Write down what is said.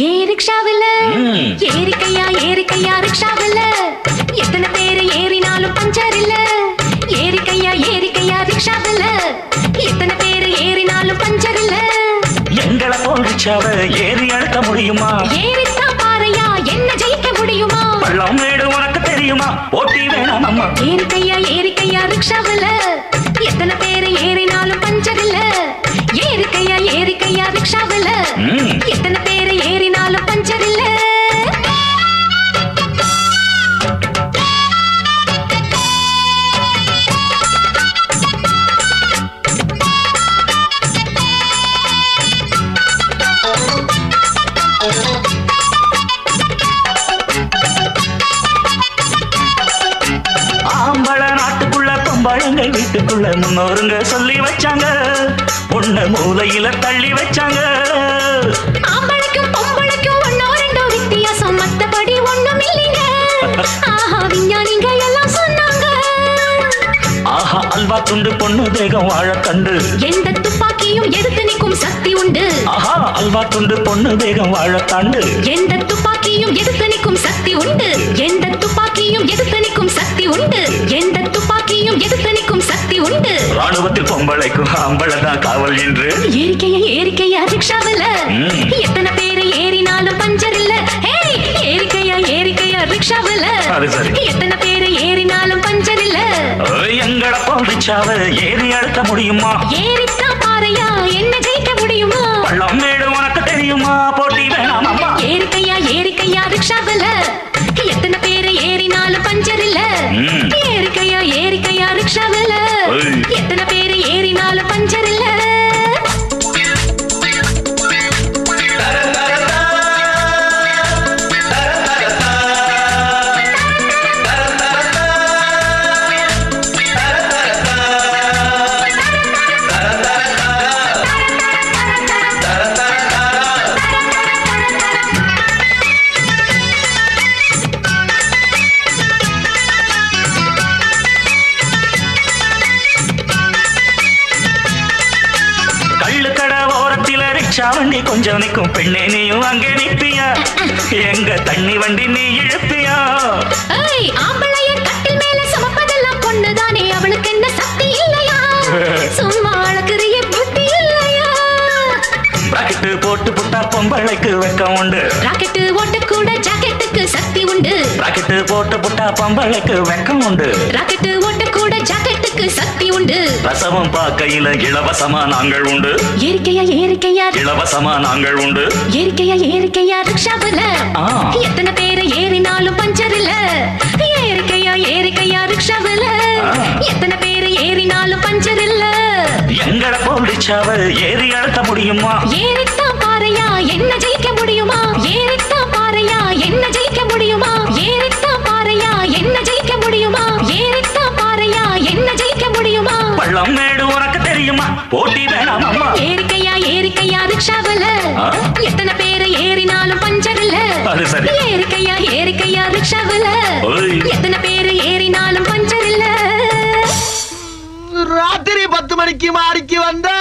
ஏ ரிக்ஷாவில். ஏறிக்கையா ஏறிக்கையா ரிக்ஷாவில்? எத்தனை பேர் ஏறினாலும் பஞ்சர் இல்ல. ஏறிக்கையா ஏறிக்கையா ரிக்ஷாவில்? எத்தனை பேர் ஏறினாலும் பஞ்சர் இல்ல. எங்களை போல் ரிக்ஷாவை ஏறி அழுத்த முடியுமா? ஏறித்தான் பாறையா என்ன ஜெயிக்க முடியுமா? பள்ளம் மேடு உனக்கு தெரியுமா? போட்டி வேணாம் அம்மா. ஏறிக்கையா ஏறிக்கையா ரிக்ஷாவில்? எத்தனை பேர் ஏறினாலும் பஞ்சர் இல்ல. வீட்டுக்குள்ள முன்னோருங்க சொல்லி வச்சாங்க. பொண்ணு மூலையில தள்ளி வச்சாங்க. ஆம்பளைக்கும் பொம்பளைக்கும் ஒன்னோ ரெண்டோ வித்தியாசம். மத்தபடி ஒண்ணும் இல்லைங்க. ஆஹா விஞ்ஞானிங்க எல்லாம் சொன்னாங்க. ஆஹா அல்வா துண்டு பொண்ணு தேகம் வாழ கண்டு எந்த துப்பாக்கியும் எதிர்த்து நிற்கும் சக்தி உண்டு. ஆஹா அல்வா துண்டு பொண்ணு தேகம் வாழ தாண்டு எந்த துப்பாக்கியும் எதிர்த்து நிற்கும் சக்தி உண்டு. எந்த துப்பாக்கியும் எதிர்த்து ராணுவத்தில் பொம்பளைக்கும் ஆம்பளதான் காவல் என்று ஏறிக்கையா ஏறிக்கையா ரிக்ஷாவில். எத்தனை பேர் ஏறினாலும் பஞ்சர் இல்ல ஏறிக்கையா ஏறிக்கையா ரிக்ஷாவில் அது சரி. எத்தனை பேர் ஏறினாலும் பஞ்சர் இல்ல எங்களை போல் ரிக்ஷாவை ஏறி அழுத்த முடியுமா? ஏறித்தான் பாறையா என்ன ஜெயிக்க முடியுமா? பள்ளம் ஏறிக்கையா ஏறிக்கையா ரிக்ஷாவில். எத்தனை பேர் ஏறினாலும் ஓரத்தில ரிக்ஷா வண்டி கொஞ்சம் நிக்கும். பெண்ணே நீயும் அங்கே நிப்பியா எங்க தண்ணி வண்டி நீ இழுப்பியா? ஏய் ஆம்பளைய கட்டில் மேல சுமப்பதெல்லாம் பொண்ணுதானே? அவளுக்கு என்ன சக்தி இல்லையா? சும்மா அழகுறிய புத்தி இல்லையா? ராக்கெட்டு போட்டு புட்டா பொம்பளைக்கு வெக்கம் உண்டு. ராக்கெட்டு ஓட்ட கூட ஜாக்கெட்டுக்கு சக்தி உண்டு. ராக்கெட்டு போட்டு புட்டா பொம்பளைக்கு வெக்கம் உண்டு. ராக்கெட்டு ஓட்ட கூட ஜாக்கெட்டுக்கு சக்தி உண்டு. ரசமும் பார்க்கையில இலவசமா நாங்கள் உண்டு. ஏறிக்கையா ஏறிக்கையா இலவசமா நாங்கள் உண்டு. ஏறிக்கையா ஏறிக்கையா ரிக்ஷாவில். எத்தனை பேர் ஏறினாலும் பஞ்சர் இல்ல ஏறிக்கையா ஏறிக்கையா ரிக்ஷாவில். எத்தனை பேர் ஏறினாலும் பஞ்சர் இல்ல எங்களை போல் ரிக்ஷாவை ஏறி அழுத்த முடியுமா? ஏறித்தான் பாறையா என்ன போட்டி வேணாம் அம்மா ஏறிக்கையா ஏறிக்கையா ரிக்ஷாவில்? எத்தனை பேர் ஏறினாலும் பஞ்சர் இல்ல அது சரி. ஏறிக்கையா ஏறிக்கையா ரிக்ஷாவில். எத்தனை பேர் ஏறினாலும் பஞ்சர் இல்ல ராத்திரி பத்து மணிக்கு மாடிக்கு வந்தா